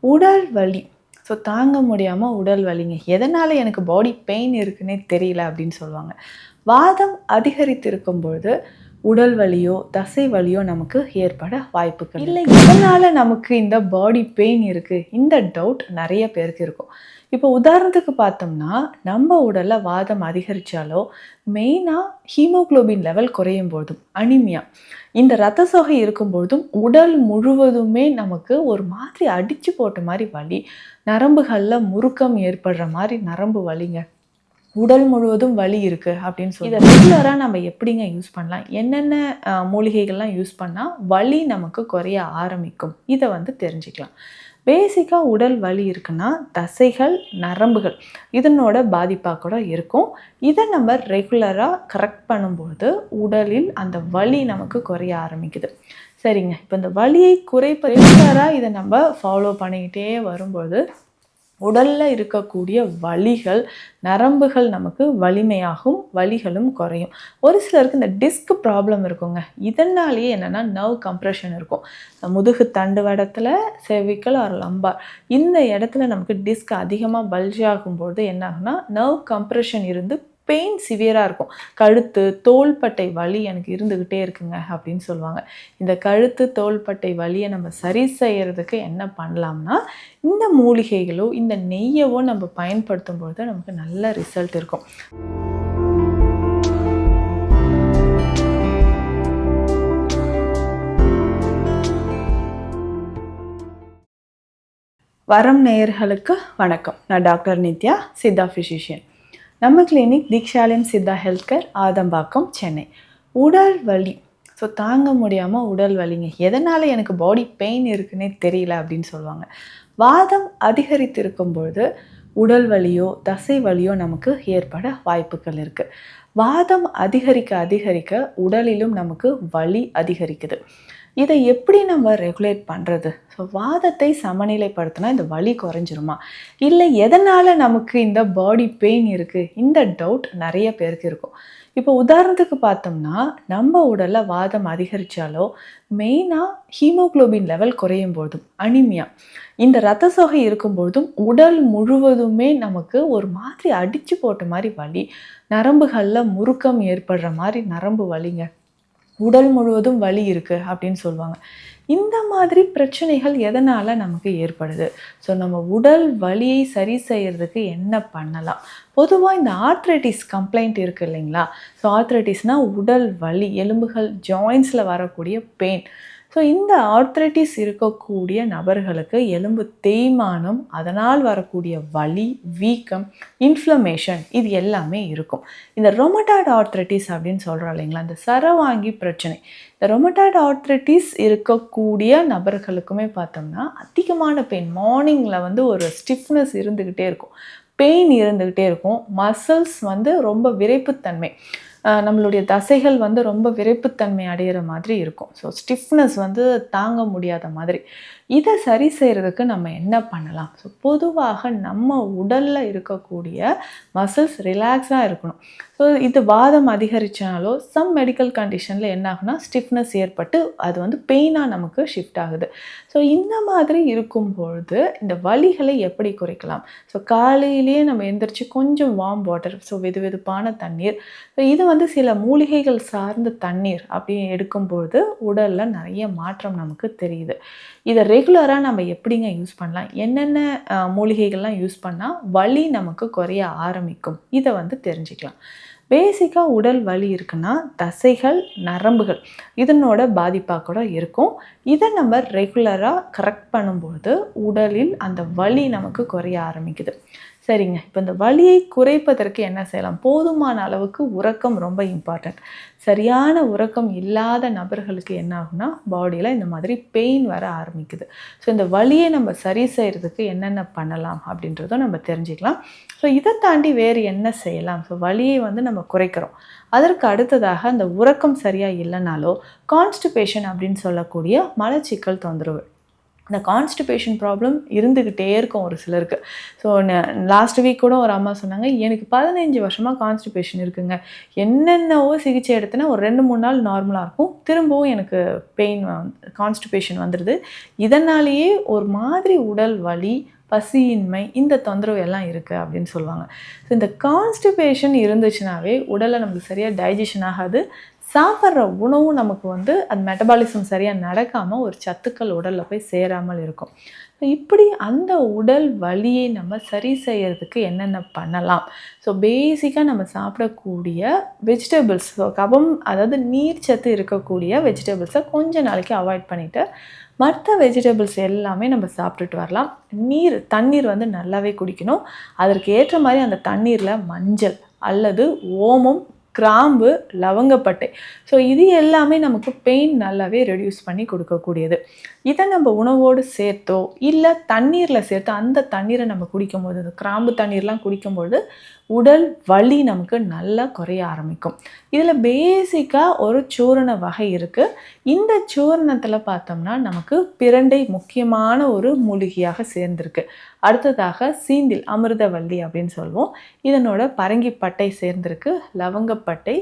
உடல் வலி. ஸோ தாங்க முடியாமல் உடல் வலிங்க. எதனால் எனக்கு பாடி பெயின் இருக்குன்னே தெரியல அப்படின்னு சொல்லுவாங்க. வாதம் அதிகரித்திருக்கும் பொழுது உடல் வலியோ தசை வலியோ நமக்கு ஏற்பட வாய்ப்புகள் இல்லை இதனால் நமக்கு இந்த பாடி பெயின் இருக்குது இந்த டவுட் நிறைய பேருக்கு இருக்கும். இப்போ உதாரணத்துக்கு பார்த்தோம்னா நம்ம உடலில் வாதம் அதிகரித்தாலோ மெயினாக ஹீமோகுளோபின் லெவல் குறையும் போதும் அனிமியா இந்த ரத்த சோகை இருக்கும்பொழுதும் உடல் முழுவதுமே நமக்கு ஒரு மாதிரி அடித்து போட்ட மாதிரி வலி நரம்புகளில் முறுக்கம் ஏற்படுற மாதிரி நரம்பு வலிங்க. உடல் முழுவதும் வலி இருக்குது அப்படின்னு சொல்லி இதை ரெகுலராக நம்ம எப்படிங்க யூஸ் பண்ணலாம்? என்னென்ன மூலிகைகள்லாம் யூஸ் பண்ணால் வலி நமக்கு குறைய ஆரம்பிக்கும்? இதை வந்து தெரிஞ்சுக்கலாம். பேசிக்காக உடல் வலி இருக்குன்னா தசைகள் நரம்புகள் இதனோட பாதிப்பாக கூட இருக்கும். இதை நம்ம ரெகுலராக கரெக்ட் பண்ணும்போது உடலில் அந்த வலி நமக்கு குறைய ஆரம்பிக்குது. சரிங்க. இப்போ இந்த வலியை குறைப்ப ரெகுலராக இதை நம்ம ஃபாலோ பண்ணிக்கிட்டே வரும்போது உடலில் இருக்கக்கூடிய வலிகள் நரம்புகள் நமக்கு வலிமையாகும் வலிகளும் குறையும். ஒரு சிலருக்கு இந்த டிஸ்க் ப்ராப்ளம் இருக்குங்க. இதனாலேயே என்னென்னா நர்வ் கம்ப்ரெஷன் இருக்கும். இந்த முதுகு தண்டுவடத்தில் செவிக்கல் ஆர் லம்பார் இந்த இடத்துல நமக்கு டிஸ்க் அதிகமாக பல்ஜ் ஆகும்போது என்ன ஆகும்னா நர்வ் கம்ப்ரெஷன் இருந்து பெயின் சிவியராக இருக்கும். கழுத்து தோள்பட்டை வலி எனக்கு இருந்துக்கிட்டே இருக்குங்க அப்படின்னு சொல்லுவாங்க. இந்த கழுத்து தோள்பட்டை வலியை நம்ம சரி செய்யறதுக்கு என்ன பண்ணலாம்னா இந்த மூலிகைகளோ இந்த நெய்யவோ நம்ம பயன்படுத்தும் பொழுது நமக்கு நல்ல ரிசல்ட் இருக்கும். வரம் நேயர்களுக்கு வணக்கம். நான் டாக்டர் நித்யா சித்தா ஃபிசிஷியன் நம்ம clinic Deekshalayam Siddha health care Adambakkam Chennai. உடல் வலி. ஸோ தாங்க முடியாமல் உடல் வலிங்க. எதனால் எனக்கு பாடி பெயின் இருக்குன்னே தெரியல அப்படின்னு சொல்லுவாங்க. வாதம் அதிகரித்திருக்கும் பொழுது உடல் வலியோ தசை வலியோ நமக்கு ஏற்பட வாய்ப்புகள் இருக்குது வாதம் அதிகரிக்க அதிகரிக்க உடலிலும் நமக்கு வலி அதிகரிக்குது. இதை எப்படி நம்ம ரெகுலேட் பண்ணுறது ஸோ வாதத்தை சமநிலைப்படுத்தினா இந்த வலி குறைஞ்சிருமா? இல்லை எதனால் நமக்கு இந்த பாடி பெயின் இருக்குது இந்த டவுட் நிறைய பேருக்கு இருக்கும். இப்போ உதாரணத்துக்கு பார்த்தோம்னா நம்ம உடலில் வாதம் அதிகரித்தாலோ மெயினாக ஹீமோகுளோபின் லெவல் குறையும் போதும் அனிமியா இந்த ரத்த சோகை இருக்கும்பொழுதும் உடல் முழுவதுமே நமக்கு ஒரு மாதிரி அடித்து போட்ட மாதிரி வலி நரம்புகளில் முறுக்கம் ஏற்படுற மாதிரி நரம்பு வலிங்க. உடல் முழுவதும் வலி இருக்குது அப்படின்னு சொல்லுவாங்க. இந்த மாதிரி பிரச்சனைகள் எதனால் நமக்கு ஏற்படுது? ஸோ நம்ம உடல் வலியை சரி செய்யறதுக்கு என்ன பண்ணலாம்? பொதுவாக இந்த ஆர்த்ரைட்டிஸ் கம்ப்ளைண்ட் இருக்குது இல்லைங்களா? ஸோ ஆர்த்ரைட்டிஸ்னால் உடல் வலி எலும்புகள் ஜாயின்ஸில் வரக்கூடிய பெயின் ஸோ இந்த ஆர்த்ரைட்டிஸ் இருக்கக்கூடிய நபர்களுக்கு எலும்பு தேய்மானம் அதனால் வரக்கூடிய வலி வீக்கம் இன்ஃப்ளமேஷன் இது எல்லாமே இருக்கும். இந்த ரொமட்டாய்டு ஆர்த்ரைட்டிஸ் அப்படின்னு சொல்கிறோம் இல்லைங்களா இந்த சரவாங்கி பிரச்சனை. இந்த ரொமட்டாய்டு ஆர்த்ரைட்டிஸ் இருக்கக்கூடிய நபர்களுக்குமே பார்த்தோம்னா அதிகமான பெயின் மார்னிங்கில் வந்து ஒரு ஸ்டிஃப்னஸ் இருந்துக்கிட்டே இருக்கும். பெயின் இருந்துக்கிட்டே இருக்கும். மசில்ஸ் வந்து ரொம்ப விரைப்புத்தன்மை. நம்மளுடைய தசைகள் வந்து ரொம்ப விரைப்புத்தன்மை அடையிற மாதிரி இருக்கும். ஸோ ஸ்டிஃப்னஸ் வந்து தாங்க முடியாத மாதிரி. இதை சரி செய்கிறதுக்கு நம்ம என்ன பண்ணலாம்? ஸோ பொதுவாக நம்ம உடலில் இருக்கக்கூடிய மசில்ஸ் ரிலாக்ஸாக இருக்கணும். ஸோ இது வாதம் அதிகரிச்சாலோ சம் மெடிக்கல் கண்டிஷனில் என்ன ஆகுனா ஸ்டிஃப்னஸ் ஏற்பட்டு அது வந்து பெயினாக நமக்கு ஷிஃப்ட் ஆகுது. ஸோ இந்த மாதிரி இருக்கும்பொழுது இந்த வலிகளை எப்படி குறைக்கலாம்? ஸோ காலையிலேயே நம்ம எந்திரிச்சு கொஞ்சம் வார்ம் வாட்டர் ஸோ வெது வெதுப்பான தண்ணீர். ஸோ இது வந்து சில மூலிகைகள் சார்ந்த தண்ணீர் அப்படி எடுக்கும்பொழுது உடலில் நிறைய மாற்றம் நமக்கு தெரியுது. இதை ரெகுலராக நம்ம எப்படிங்க யூஸ் பண்ணலாம்? என்னென்ன மூலிகைகள்லாம் யூஸ் பண்ணால் வலி நமக்கு குறைய ஆரம்பிக்கும்? இதை வந்து தெரிஞ்சுக்கலாம். பேசிக்காக உடல் வலி இருக்குன்னா தசைகள் நரம்புகள் இதனோட பாதிப்பாக கூட இருக்கும். இதை நம்ம ரெகுலராக கரெக்ட் பண்ணும்போது உடலில் அந்த வலி நமக்கு குறைய ஆரம்பிக்குது. சரிங்க. இப்போ இந்த வலியை குறைப்பதற்கு என்ன செய்யலாம்? போதுமான அளவுக்கு உறக்கம் ரொம்ப இம்பார்ட்டன்ட் சரியான உறக்கம் இல்லாத நபர்களுக்கு என்ன ஆகும்னா பாடியில் இந்த மாதிரி பெயின் வர ஆரம்பிக்குது. ஸோ இந்த வலியை நம்ம சரி செய்கிறதுக்கு என்னென்ன பண்ணலாம் அப்படின்றதும் நம்ம தெரிஞ்சுக்கலாம். ஸோ இதை தாண்டி வேறு என்ன செய்யலாம்? ஸோ வலியை வந்து நம்ம குறைக்கிறோம். அதற்கு அடுத்ததாக அந்த உறக்கம் சரியாக இல்லைனாலோ கான்ஸ்டிபேஷன் அப்படின்னு சொல்லக்கூடிய மலச்சிக்கல் தொந்தரவு இந்த கான்ஸ்டிபேஷன் ப்ராப்ளம் இருந்துக்கிட்டே இருக்கும் ஒரு சிலருக்கு. ஸோ லாஸ்ட் வீக் கூட ஒரு அம்மா சொன்னாங்க எனக்கு பதினஞ்சு வருஷமாக கான்ஸ்டிபேஷன் இருக்குங்க. என்னென்னவோ சிகிச்சை எடுத்தேன்னா ஒரு ரெண்டு மூணு நாள் நார்மலாக இருக்கும். திரும்பவும் எனக்கு பெயின் கான்ஸ்டிபேஷன் வந்துடுது இதனாலேயே ஒரு மாதிரி உடல் வலி பசியின்மை இந்த தொந்தரவு எல்லாம் இருக்குது அப்படின்னு சொல்லுவாங்க. ஸோ இந்த கான்ஸ்டிபேஷன் இருந்துச்சுனாவே உடலில் நமக்கு சரியாக டைஜஷன் ஆகாது. சாப்பிட்ற உணவும் நமக்கு வந்து அது மெட்டபாலிசம் சரியாக நடக்காமல் ஒரு சத்துக்கள் உடலில் போய் சேராமல் இருக்கும். இப்படி அந்த உடல் வலியை நம்ம சரி செய்யறதுக்கு என்னென்ன பண்ணலாம்? ஸோ பேசிக்காக நம்ம சாப்பிடக்கூடிய வெஜிடபிள்ஸ் ஸோ கபம் அதாவது நீர் சத்து இருக்கக்கூடிய வெஜிடபிள்ஸை கொஞ்ச நாளைக்கு அவாய்ட் பண்ணிவிட்டு மற்ற வெஜிடபிள்ஸ் எல்லாமே நம்ம சாப்பிட்டுட்டு வரலாம். நீர் தண்ணீர் வந்து நல்லாவே குடிக்கணும். அதற்கு ஏற்ற மாதிரி அந்த தண்ணீரில் மஞ்சள் அல்லது ஓமம் கிராம்பு லவங்கப்பட்டை ஸோ இது எல்லாமே நமக்கு பெயின் நல்லாவே ரெடியூஸ் பண்ணி கொடுக்கக்கூடியது. இதை நம்ம உணவோடு சேர்த்தோ இல்லை தண்ணீரில் சேர்த்து அந்த தண்ணீரை நம்ம குடிக்கும்போது இந்த கிராம்பு தண்ணீர்லாம் குடிக்கும்போது உடல் வலி நமக்கு நல்லா குறைய ஆரம்பிக்கும். இதில் பேசிக்காக ஒரு சூரண வகை இருக்குது இந்த சூரணத்தில் பார்த்தோம்னா நமக்கு பிரண்டை முக்கியமான ஒரு மூலிகையாக சேர்ந்திருக்கு. அடுத்ததாக சீந்தில் அமிர்தவல்லி அப்படின்னு சொல்லுவோம். இதனோட பரங்கிப்பட்டை சேர்ந்திருக்கு. லவங்கப்பட்டை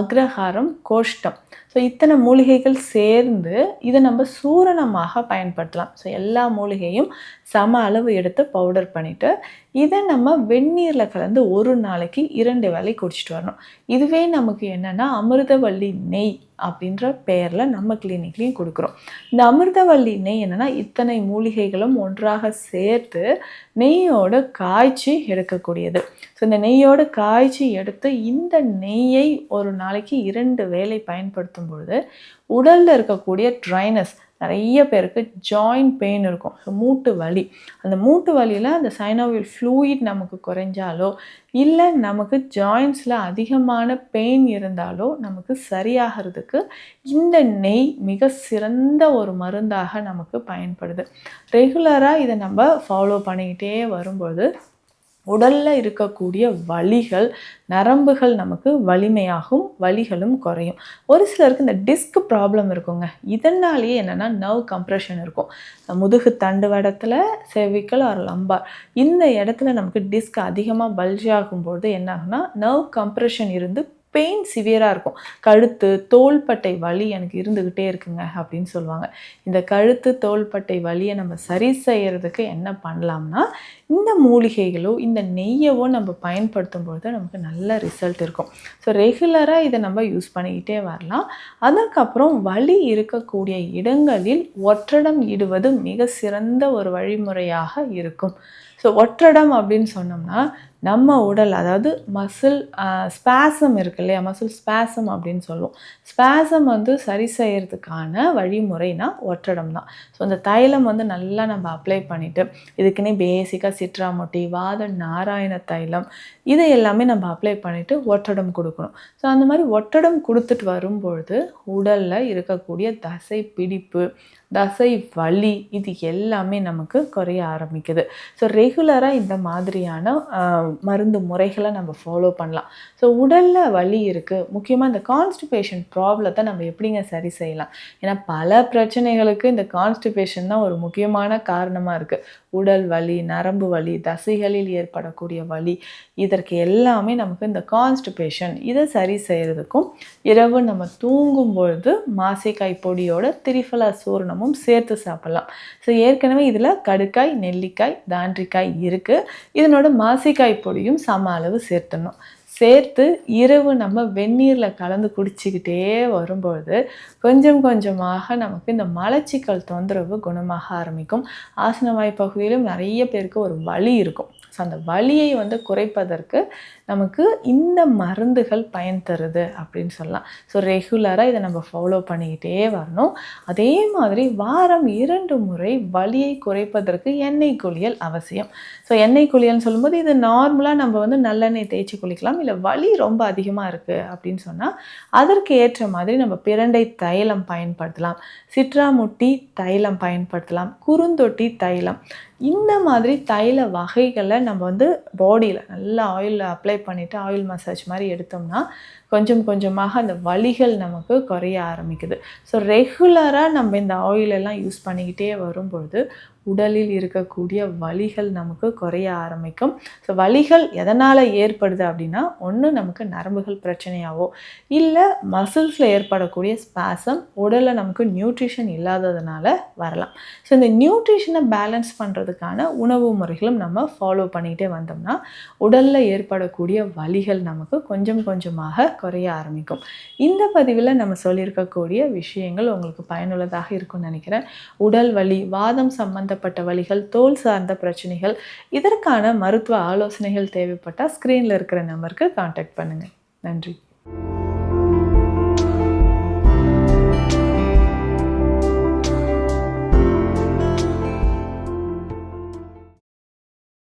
அக்ரஹாரம் கோஷ்டம். ஸோ இத்தனை மூலிகைகள் சேர்ந்து இதை நம்ம சூரணமாக பயன்படுத்தலாம். ஸோ எல்லா மூலிகையும் சம அளவு எடுத்து பவுடர் பண்ணிவிட்டு இதை நம்ம வெந்நீரில் கலந்து ஒரு நாளைக்கு இரண்டு வேலை குடிச்சிட்டு வரணும். இதுவே நமக்கு என்னென்னா அமிர்தவள்ளி நெய் அப்படின்ற பெயரில் நம்ம கிளினிக்லேயும் கொடுக்குறோம். இந்த அமிர்தவள்ளி நெய் என்னென்னா இத்தனை மூலிகைகளும் ஒன்றாக சேர்த்து நெய்யோடு காய்ச்சி எடுக்கக்கூடியது. ஸோ இந்த நெய்யோடு காய்ச்சி எடுத்து இந்த நெய்யை ஒரு நாளைக்கு இரண்டு வேலை பயன்படுத்தும் பொழுது உடலில் இருக்கக்கூடிய ட்ரைனஸ் நிறைய பேருக்கு ஜாயிண்ட் பெயின் இருக்கும். ஸோ மூட்டு வலி. அந்த மூட்டு வலியில் அந்த சைனோவில் ஃப்ளூயிட் நமக்கு குறைஞ்சாலோ இல்லை நமக்கு ஜாயின்ஸில் அதிகமான பெயின் இருந்தாலோ நமக்கு சரியாகிறதுக்கு இந்த நெய் மிக சிறந்த ஒரு மருந்தாக நமக்கு பயன்படுது. ரெகுலராக இதை நம்ம ஃபாலோ பண்ணிக்கிட்டே வரும்போது உடலில் இருக்கக்கூடிய வலிகள் நரம்புகள் நமக்கு வலிமையாகும் வலிகளும் குறையும். ஒரு சிலருக்கு இந்த டிஸ்க் ப்ராப்ளம் இருக்குங்க. இதனாலேயே என்னென்னா நர்வ் கம்ப்ரெஷன் இருக்கும். முதுகு தண்டு வடத்தில் செவிக்கல் ஆர் லம்பார் இந்த இடத்துல நமக்கு டிஸ்க் அதிகமாக பல்ஜ் ஆகும்போது என்ன ஆகுனா நர்வ் கம்ப்ரெஷன் இருந்து பெயின் சிவியராக இருக்கும். கழுத்து தோள்பட்டை வலி எனக்கு இருந்துக்கிட்டே இருக்குங்க அப்படின்னு சொல்லுவாங்க. இந்த கழுத்து தோள்பட்டை வலியை நம்ம சரி செய்கிறதுக்கு என்ன பண்ணலாம்னா இந்த மூலிகைகளோ இந்த நெய்யவோ நம்ம பயன்படுத்தும் பொழுது நமக்கு நல்ல ரிசல்ட் இருக்கும். ஸோ ரெகுலராக இதை நம்ம யூஸ் பண்ணிக்கிட்டே வரலாம். அதற்கப்புறம் வலி இருக்கக்கூடிய இடங்களில் ஒற்றடம் இடுவது மிக சிறந்த ஒரு வழிமுறையாக இருக்கும். ஸோ ஒற்றடம் அப்படின்னு சொன்னோம்னா நம்ம உடல் அதாவது மசில் ஸ்பேசம் இருக்கு இல்லையா? மசில் ஸ்பேசம் அப்படின்னு சொல்லுவோம். ஸ்பேசம் வந்து சரி செய்யறதுக்கான வழிமுறைனா ஒற்றடம் தான். ஸோ அந்த தைலம் வந்து நல்லா நம்ம அப்ளை பண்ணிவிட்டு இதுக்குன்னே பேசிக்காக சிட்ராமொட்டி வாத நாராயண தைலம் இதை எல்லாமே நம்ம அப்ளை பண்ணிவிட்டு ஒற்றடம் கொடுக்கணும். ஸோ அந்த மாதிரி ஒற்றடம் கொடுத்துட்டு வரும்பொழுது உடலில் இருக்கக்கூடிய தசை பிடிப்பு தசை வலி இது எல்லாமே நமக்கு குறைய ஆரம்பிக்குது. ஸோ ரெகுலராக இந்த மாதிரியான மருந்து முறைகளை நம்ம ஃபாலோ பண்ணலாம். ஸோ உடலில் வலி இருக்குது முக்கியமாக இந்த கான்ஸ்டிபேஷன் ப்ராப்ளத்தை நம்ம எப்படிங்க சரி செய்யலாம்? ஏன்னா பல பிரச்சனைகளுக்கு இந்த கான்ஸ்டிபேஷன் தான் ஒரு முக்கியமான காரணமாக இருக்குது உடல் வலி நரம்பு வலி தசைகளில் ஏற்படக்கூடிய வலி இதற்கு எல்லாமே நமக்கு இந்த கான்ஸ்டிபேஷன் இதை சரி செய்கிறதுக்கும் இரவு நம்ம தூங்கும் பொழுது மாசிக்காய் பொடியோட திரிஃபலா சூர்ணமும் சேர்த்து சாப்பிட்லாம். ஸோ ஏற்கனவே இதில் கடுக்காய் நெல்லிக்காய் தாண்டிக்காய் இருக்குது இதனோட மாசிக்காய் பொடியும் சம அளவு சேர்த்துடணும். சேர்த்து இரவு நம்ம வெந்நீரில் கலந்து குடிச்சிக்கிட்டே வரும்பொழுது கொஞ்சம் கொஞ்சமாக நமக்கு இந்த மலச்சிக்கல் தொந்தரவு குணமாக ஆரம்பிக்கும். ஆசனவாய் பகுதியிலும் நிறைய பேருக்கு ஒரு வலி இருக்கும். ஸோ அந்த வலியை வந்து குறைப்பதற்கு நமக்கு இந்த மருந்துகள் பயன் தருது அப்படின்னு சொல்லலாம். ஸோ ரெகுலராக இதை நம்ம ஃபாலோ பண்ணிக்கிட்டே வரணும். அதே மாதிரி வாரம் இரண்டு முறை வலியை குறைப்பதற்கு எண்ணெய் குளியல் அவசியம். ஸோ எண்ணெய் குளியல்னு சொல்லும்போது இது நார்மலாக நம்ம வந்து நல்லெண்ணெய் தேய்ச்சி குளிக்கலாம். இல்லை வலி ரொம்ப அதிகமாக இருக்குது அப்படின்னு சொன்னால் அதற்கு ஏற்ற மாதிரி நம்ம பிரண்டை தைலம் பயன்படுத்தலாம். சிட்ராமுட்டி தைலம் பயன்படுத்தலாம். குறுந்தொட்டி தைலம். இந்த மாதிரி தைல வகைகளை நம்ம வந்து பாடியில் நல்லா ஆயிலில் அப்ளை பண்ணிவிட்டு ஆயில் மசாஜ் மாதிரி எடுத்தோம்னா கொஞ்சம் கொஞ்சமாக அந்த வலிகள் நமக்கு குறைய ஆரம்பிக்குது. ஸோ ரெகுலராக நம்ம இந்த ஆயிலெல்லாம் யூஸ் பண்ணிக்கிட்டே வரும்பொழுது உடலில் இருக்கக்கூடிய வலிகள் நமக்கு குறைய ஆரம்பிக்கும். ஸோ வலிகள் எதனால் ஏற்படுது அப்படின்னா ஒன்று நமக்கு நரம்புகள் பிரச்சனையாவோ இல்லை மசில்ஸில் ஏற்படக்கூடிய ஸ்பாசம் உடலில் நமக்கு நியூட்ரிஷன் இல்லாததுனால வரலாம். ஸோ இந்த நியூட்ரிஷனை பேலன்ஸ் பண்ணுறதுக்கான உணவு முறைகளும் நம்ம ஃபாலோ பண்ணிகிட்டே வந்தோம்னா உடலில் ஏற்படக்கூடிய வலிகள் நமக்கு கொஞ்சம் கொஞ்சமாக குறைய ஆரம்பிக்கும். இந்த பதிவில் நம்ம சொல்லியிருக்கக்கூடிய விஷயங்கள் உங்களுக்கு பயனுள்ளதாக இருக்கும்னு நினைக்கிறேன். உடல் வலி வாதம் சம்பந்தப்பட்ட வழிகள் தோல் சார்ந்த பிரச்சனைகள் இதற்கான மருத்துவ ஆலோசனைகள் தேவைப்பட்டால் ஸ்க்ரீனில் இருக்கிற நம்பருக்கு காண்டாக்ட் பண்ணுங்கள் நன்றி.